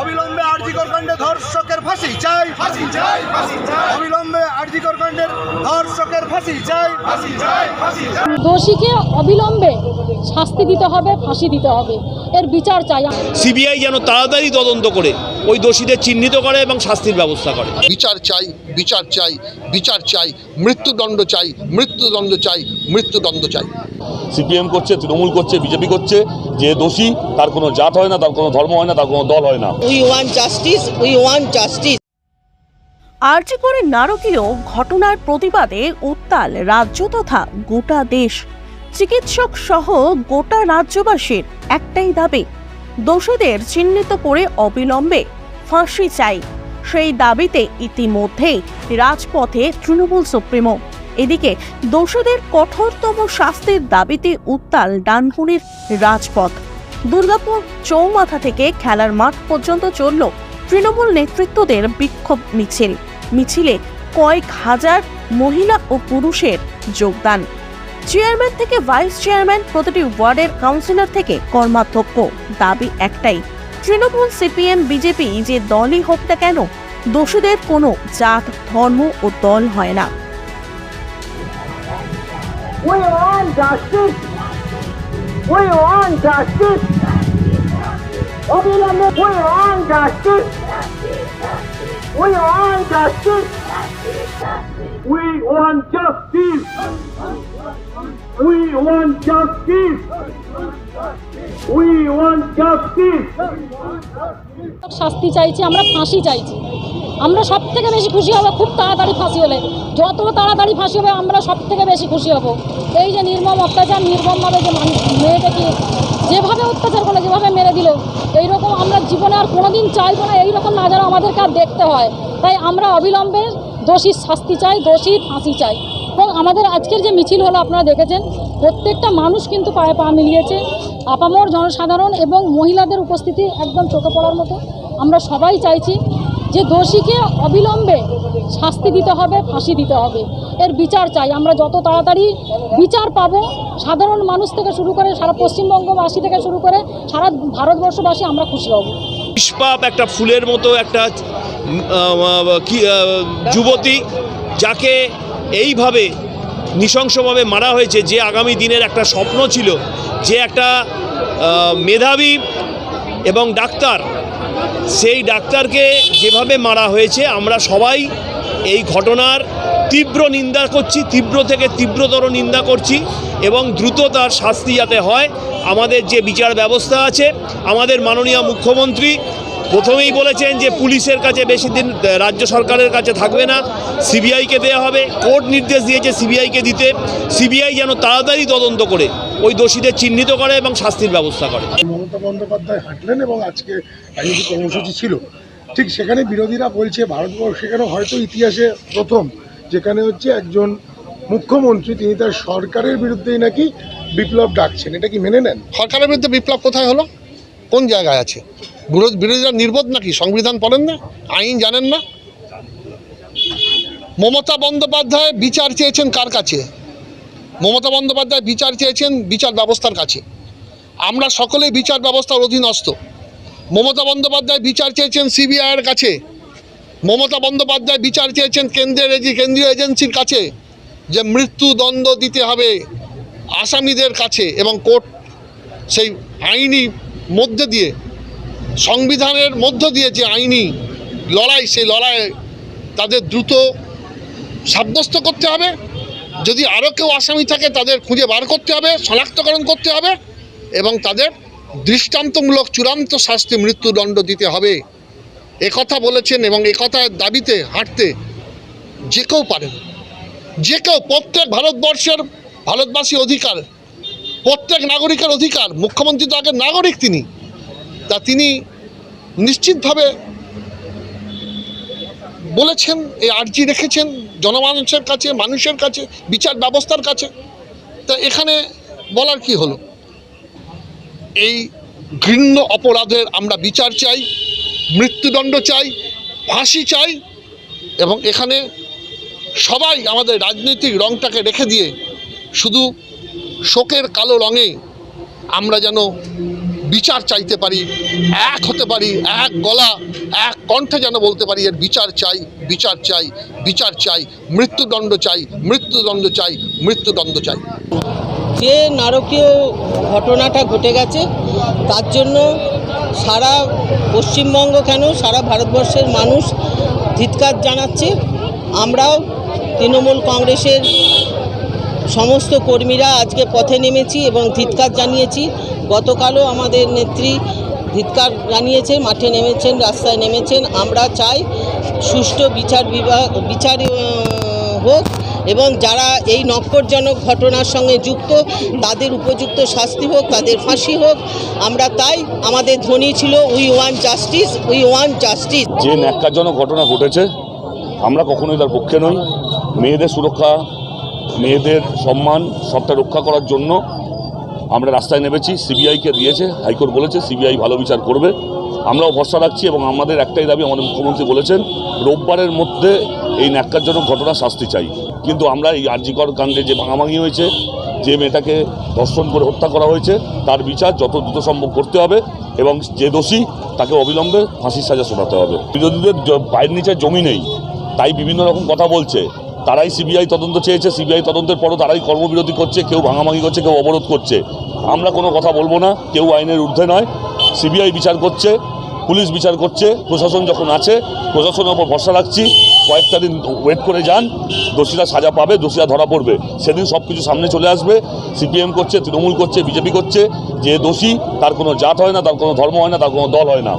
অবিলম্বে আরজিকর কাণ্ডে ধর্ষকের ফাঁসি চাই। ফাঁসি চাই ফাঁসি চাই। অবিলম্বে আরজিকর কাণ্ডের ধর্ষকের ফাঁসি চাই। ফাঁসি চাই ফাঁসি চাই। দোষীকে অবিলম্বে শাস্তি দিতে হবে ফাঁসি দিতে হবে। এর বিচার চাই সিবিআই যেন তাড়াতাড়ি তদন্ত করে ওই দোষীদের চিহ্নিত করে এবং শাস্তির ব্যবস্থা করে। বিচার চাই বিচার চাই বিচার চাই মৃত্যুদণ্ড চাই মৃত্যুদণ্ড চাই মৃত্যুদণ্ড চাই সিপিএম করছে তৃণমূল করছে বিজেপি করছে যে দোষী তার কোনো জাত হয় না তার কোনো ধর্ম হয় না তার কোনো দল হয় না want justice. We want justice. আর্জি করে নারকীয় ঘটনার প্রতিবাদে উত্তাল রাজ্য তথা গোটা দেশ চিকিৎসক সহ গোটা রাজ্যবাসীর একটাই দাবি দোষীদের চিহ্নিত করে অবিলম্বে ফাঁসি চাই সেই দাবিতে ইতিমধ্যেই রাজপথে তৃণমূল সুপ্রিমো। এদিকে দোষীদের কঠোরতম শাস্তির দাবিতে উত্তাল ডানকুনির রাজপথ। দুর্গাপুর চৌমাথা থেকে খেলার মাঠ পর্যন্ত চলল তৃণমূল নেতৃত্বদের বিক্ষোভ মিছিল। মিছিলে কয়েক হাজার মহিলা ও পুরুষের যোগদান। চেয়ারম্যান থেকে ভাইস চেয়ারম্যান প্রতিটি ওয়ার্ডের কাউন্সিলর থেকে কর্মাধ্যক্ষ। দাবি একটাই তৃণমূল সিপিএম, বিজেপি যে দলই হোক না কেন, দোষীদের কোনো জাত, ধর্ম ও দল হয় না। We want justice! We want justice! শাস্তি চাইছি, আমরা ফাঁসি চাইছি। আমরা সব থেকে বেশি খুশি হব, খুব তাড়াতাড়ি ফাঁসি হলে। যত তাড়াতাড়ি ফাঁসি হবে, আমরা সব থেকে বেশি খুশি হব। এই যে নির্মম অত্যাচার, নির্মমভাবে যে মানুষ, মেয়েটাকে যেভাবে অত্যাচার করল, যেভাবে মেরে দিল, এইরকম আমরা জীবনে আর কোনোদিন চাইব না, এইরকম না যেন আমাদেরকে আর দেখতে হয়। তাই আমরা অবিলম্বে দোষীর শাস্তি চাই, দোষীর ফাঁসি চাই। এবং আমাদের আজকের যে মিছিল হলো, আপনারা দেখেছেন প্রত্যেকটা মানুষ কিন্তু পায়ে পা মিলিয়েছে। আপামর জনসাধারণ এবং মহিলাদের উপস্থিতি একদম চোখে পড়ার মতো। আমরা সবাই চাইছি যে দোষীকে অবিলম্বে শাস্তি দিতে হবে, ফাঁসি দিতে হবে। এর বিচার চাই। আমরা যত তাড়াতাড়ি বিচার পাবো, সাধারণ মানুষ থেকে শুরু করে সারা পশ্চিমবঙ্গবাসী থেকে শুরু করে সারা ভারতবর্ষবাসী আমরা খুশি হব। নিষ্পাপ একটা ফুলের মতো একটা যুবতী যাকে এইভাবে নৃশংসভাবে মারা হয়েছে, যে আগামী দিনের একটা স্বপ্ন ছিল, যে একটা মেধাবী এবং ডাক্তার, সেই ডাক্তারকে যেভাবে মারা হয়েছে, আমরা সবাই এই ঘটনার তীব্র নিন্দা করছি, তীব্র থেকে তীব্রতর নিন্দা করছি এবং দ্রুত তার শাস্তি যাতে হয়, আমাদের যে বিচার ব্যবস্থা আছে, আমাদের মাননীয় মুখ্যমন্ত্রী প্রথমেই বলেছেন যে পুলিশের কাছে বেশি দিন রাজ্য সরকারের কাছে থাকবে না। সিবিআইকে দেওয়া হবে। কোর্ট নির্দেশ দিয়েছে সিবিআইকে দিতে। সিবিআই যেন তাড়াতাড়ি তদন্ত করে ওই দোষীদের চিহ্নিত করে এবং শাস্তির ব্যবস্থা করে। মমতা বন্দ্যোপাধ্যায় হাঁটলেন এবং আজকে কর্মসূচি ছিল। ঠিক সেখানে বিরোধীরা বলছে ভারতবর্ষ সেখানে হয়তো ইতিহাসে প্রথম যেখানে হচ্ছে একজন মুখ্যমন্ত্রী তিনি তার সরকারের বিরুদ্ধেই নাকি বিপ্লব ডাকছেন। এটা কি মেনে নেন? সরকারের বিরুদ্ধে বিপ্লব কোথায় হলো? কোন জায়গায় আছে? বিরোধ বিরোধীরা নির্বোধ নাকি? সংবিধান পড়েন না? আইন জানেন না? মমতা বন্দ্যোপাধ্যায় বিচার চেয়েছেন কার কাছে? মমতা বন্দ্যোপাধ্যায় বিচার চেয়েছেন বিচার ব্যবস্থার কাছে। আমরা সকলেই বিচার ব্যবস্থার অধীনস্থ। মমতা বন্দ্যোপাধ্যায় বিচার চেয়েছেন সিবিআইয়ের কাছে। মমতা বন্দ্যোপাধ্যায় বিচার চেয়েছেন কেন্দ্রের কেন্দ্রীয় এজেন্সির কাছে যে মৃত্যুদণ্ড দিতে হবে আসামিদের কাছে এবং কোর্ট সেই আইনি মধ্যে দিয়ে, সংবিধানের মধ্য দিয়ে যে আইনি লড়াই, সেই লড়াই তাদের দ্রুত সাব্যস্ত করতে হবে। যদি আরও কেউ আসামি থাকে, তাদের খুঁজে বার করতে হবে, শনাক্তকরণ করতে হবে এবং তাদের দৃষ্টান্তমূলক চূড়ান্ত শাস্তি মৃত্যুদণ্ড দিতে হবে। একথা বলেছেন এবং একথার দাবিতে হাঁটতে যে কেউ পারেন। যে কেউ প্রত্যেক ভারতবর্ষের ভারতবাসী অধিকার প্রত্যেক নাগরিকের অধিকার, মুখ্যমন্ত্রী তো আগে নাগরিক তিনি। তা তিনি নিশ্চিতভাবে বলেছেন, এই আর্জি রেখেছেন জনমানুষের কাছে, মানুষের কাছে, বিচার ব্যবস্থার কাছে। তা এখানে বলার কি হলো? এই ঘৃণ্য অপরাধের আমরা বিচার চাই, মৃত্যুদণ্ড চাই, ফাঁসি চাই এবং এখানে সবাই আমাদের রাজনৈতিক রংটাকে রেখে দিয়ে শুধু শোকের কালো রঙে আমরা যেন বিচার চাইতে পারি, এক হতে পারি, এক গলা, এক কণ্ঠে যেন বলতে পারি, এর বিচার চাই বিচার চাই বিচার চাই, মৃত্যুদণ্ড চাই মৃত্যুদণ্ড চাই মৃত্যুদণ্ড চাই। যে নারকীয় ঘটনাটা ঘটে গেছে, তার জন্য সারা পশ্চিমবঙ্গ কেন, সারা ভারতবর্ষের মানুষ ধিৎকার জানাচ্ছে। আমরাও তৃণমূল কংগ্রেসের সমস্ত কর্মীরা আজকে পথে নেমেছি এবং ধিৎকার জানিয়েছি। গতকালও আমাদের নেত্রী ধিৎকার জানিয়েছে মাঠে নেমেছেন, রাস্তায় নেমেছেন। আমরা চাই সুষ্ঠু বিচার বিভাগ, বিচার হোক এবং যারা এই নক্করজনক ঘটনার সঙ্গে যুক্ত, তাদের উপযুক্ত শাস্তি হোক, তাদের ফাঁসি হোক। আমরা তাই আমাদের ধ্বনি ছিল we want justice we want justice যে ন্যাক্কারজনক ঘটনা ঘটেছে, আমরা কখনোই তার পক্ষে নই। মেয়েদের সুরক্ষা মেয়েদের সম্মান, সবটা রক্ষা করার জন্য আমরা রাস্তায় নেমেছি, সিবিআইকে দিয়েছে, হাইকোর্ট বলেছে, সিবিআই ভালো বিচার করবে। আমরাও ভরসা রাখছি এবং আমাদের একটাই দাবি, আমাদের মুখ্যমন্ত্রী বলেছেন, রোববারের মধ্যে এই ন্যাক্কারজনক ঘটনা শাস্তি চাই। কিন্তু আমরা এই আর্জিকর কাণ্ডে যে ভাঙাভাঙি হয়েছে, যে মেয়েটাকে ধর্ষণ করে হত্যা করা হয়েছে, তার বিচার যত দ্রুত সম্ভব করতে হবে এবং যে দোষী, তাকে অবিলম্বে ফাঁসির সাজা শোনাতে হবে। বিরোধীদের পায়ের নিচে জমি নেই, তাই বিভিন্ন রকম কথা বলছে। তারাই সিবিআই তদন্ত চেয়েছে, সিবিআই তদন্তের পরও তারাই কর্মবিরতি করছে, কেউ ভাঙাভাঙি করছে, কেউ অবরোধ করছে। আমরা কোনো কথা বলব না, কেউ আইনের ঊর্ধ্বে নয়। সিবিআই বিচার করছে, পুলিশ বিচার করছে, প্রশাসন যখন আছে, প্রশাসনের ওপর ভরসা রাখছি, কয়েকটা দিন ওয়েট করে যান, দোষীরা সাজা পাবে, দোষীরা ধরা পড়বে। সেদিন সব কিছু সামনে চলে আসবে, সিপিএম করছে, তৃণমূল করছে, বিজেপি করছে, যে দোষী তার কোনো জাত হয় না, তার কোনো ধর্ম হয় না, তার কোনো দল হয় না।